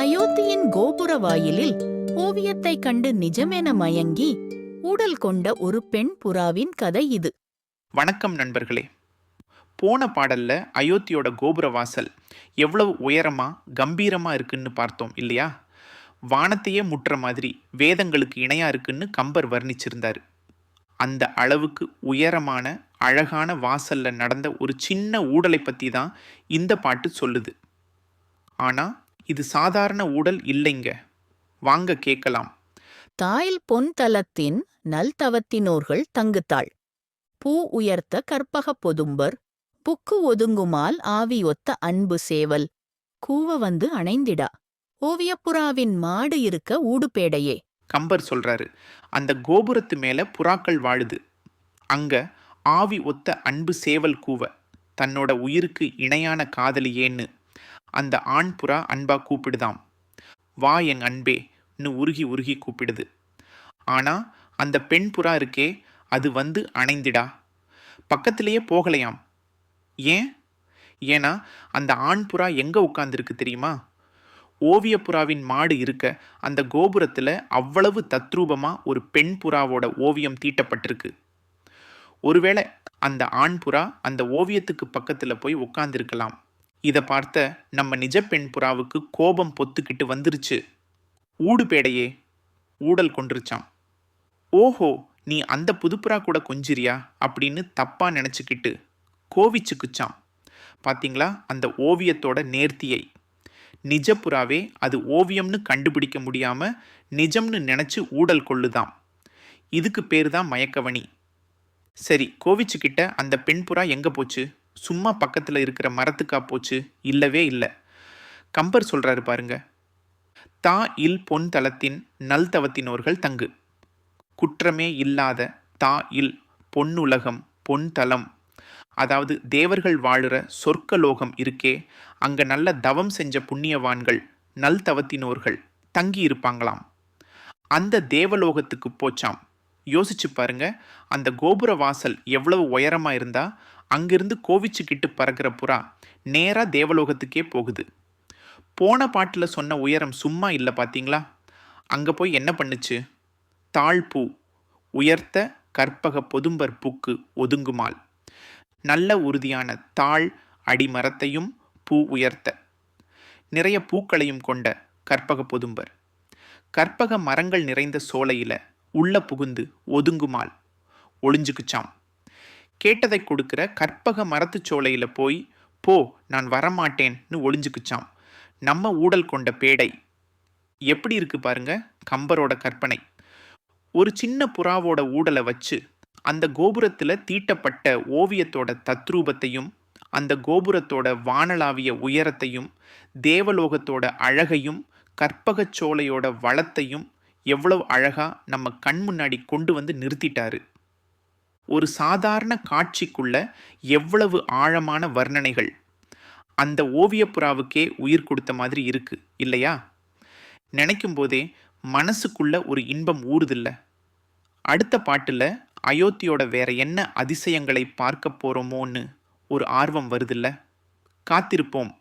அயோத்தியின் கோபுர வாயிலில் ஓவியத்தை கண்டு நிஜமென மயங்கி ஊடல் கொண்ட ஒரு பெண் புறாவின் கதை இது. வணக்கம் நண்பர்களே. போன பாடல்ல அயோத்தியோட கோபுர வாசல் எவ்வளவு உயரமா கம்பீரமா இருக்குன்னு பார்த்தோம் இல்லையா? வானத்தையே முட்டுற மாதிரி வேதங்களுக்கு இணையா இருக்குன்னு கம்பர் வர்ணிச்சிருந்தார். அந்த அளவுக்கு உயரமான அழகான வாசல்ல நடந்த ஒரு சின்ன ஊடலை பத்தி தான் இந்த பாட்டு சொல்லுது. ஆனா இது சாதாரண ஊடல் இல்லைங்க. வாங்க கேட்கலாம். தாயில் பொன் தலத்தின் நல்தவத்தினோர்கள் தங்குத்தாள். பூ உயர்த்த கற்பக பொதும்பர். புக்கு ஒதுங்குமால் ஆவி ஒத்த அன்பு சேவல். கூவ வந்து அணைந்திடா. ஓவியப்புறாவின் மாடு இருக்க ஊடுபேடையே. கம்பர் சொல்றாரு. அந்த கோபுரத்து மேல புறாக்கள் வாழுது. அங்க ஆவி ஒத்த அன்பு சேவல் கூவ. தன்னோட உயிருக்கு இணையான காதலியேன்னு. அந்த ஆண் புறா அன்பா கூப்பிடுதாம். வா என் இன்னும் உருகி உருகி கூப்பிடுது. ஆனால் அந்த பெண் புறா இருக்கே அது வந்து அணைந்திடா. பக்கத்திலேயே போகலையாம். ஏன்? ஏன்னா அந்த ஆண் புறா எங்கே உட்காந்துருக்கு தெரியுமா? ஓவியப்புறாவின் மாடு இருக்க அந்த கோபுரத்தில் அவ்வளவு தத்ரூபமாக ஒரு பெண் புறாவோட ஓவியம் தீட்டப்பட்டிருக்கு. ஒருவேளை அந்த ஆண் புறா அந்த ஓவியத்துக்கு பக்கத்தில் போய் உட்காந்துருக்கலாம் இதை பார்த்த நம்ம நிஜ பெண் புறாவுக்கு கோபம் பொத்துக்கிட்டு வந்துருச்சு. ஊடு பேடையே ஊடல் கொண்டுருச்சான் ஓஹோ நீ அந்த புதுப்புறா கூட கொஞ்சிரியா அப்படின்னு தப்பாக நினச்சிக்கிட்டு கோவிச்சுக்குச்சான் பார்த்தீங்களா அந்த ஓவியத்தோட நேர்த்தியை. நிஜப்புறாவே அது ஓவியம்னு கண்டுபிடிக்க முடியாமல் நிஜம்னு நினச்சி ஊடல் கொள்ளுதாம். இதுக்கு பேர் தான் மயக்கவணி. சரி கோவிச்சுக்கிட்ட அந்த பெண் புறா எங்கே போச்சு? சும்மா பக்கத்தில் இருக்கிற மரத்துக்கா போச்சு? இல்லவே இல்லை. கம்பர் சொல்கிறாரு பாருங்க. தா இல் பொன் தளத்தின் நல் தவத்தினோர்கள் தங்கு. குற்றமே இல்லாத தா இல் பொன்னுலகம் பொன் தலம் அதாவது தேவர்கள் வாழுற சொர்க்கலோகம் இருக்கே அங்கே நல்ல தவம் செஞ்ச புண்ணியவான்கள் நல் தவத்தினோர்கள் தங்கி இருப்பாங்களாம் அந்த தேவலோகத்துக்கு போச்சாம். யோசிச்சு பாருங்க அந்த கோபுர வாசல் எவ்வளவு உயரமாக இருந்தா அங்கிருந்து கோவிச்சுக்கிட்டு பறக்கிற புறா நேராக தேவலோகத்துக்கே போகுது. போன பாட்டில் சொன்ன உயரம் சும்மா இல்லை பார்த்தீங்களா அங்கே போய் என்ன பண்ணுச்சு? தாழ்பூ உயர்த்த கற்பக பொதும்பர் பூக்கு ஒதுங்குமால் நல்ல உறுதியான தாழ் அடிமரத்தையும் பூ உயர்த்த. நிறைய பூக்களையும் கொண்ட கற்பக பொதும்பர். கற்பக மரங்கள் நிறைந்த சோலையில் உள்ள புகுந்து ஒதுங்குமால் ஒளிஞ்சுக்குச்சாம் கேட்டதை கொடுக்கிற கற்பக மரத்துச்சோலையில் போய் போ நான் வரமாட்டேன்னு ஒளிஞ்சுக்குச்சாம் நம்ம ஊடல் கொண்ட பேடை. எப்படி இருக்கு பாருங்க கம்பரோட கற்பனை. ஒரு சின்ன புறாவோட ஊடலை வச்சு அந்த கோபுரத்தில் தீட்டப்பட்ட ஓவியத்தோட தத்ரூபத்தையும் அந்த கோபுரத்தோட வானளாவிய உயரத்தையும் தேவலோகத்தோட அழகையும் கற்பகச் சோலையோட வளத்தையும் எவ்வளவு அழகாக நம்ம கண் முன்னாடி கொண்டு வந்து நிறுத்திட்டாரு. ஒரு சாதாரண காட்சிக்குள்ள எவ்வளவு ஆழமான வர்ணனைகள். அந்த ஓவியப்புறாவுக்கே உயிர் கொடுத்த மாதிரி இருக்கு இல்லையா? நினைக்கும் போதே மனசுக்குள்ள ஒரு இன்பம் ஊறுதில்ல. அடுத்த பாட்டில் அயோத்தியோட வேற என்ன அதிசயங்களை பார்க்க போகிறோமோன்னு ஒரு ஆர்வம் வருதில்ல. காத்திருப்போம்.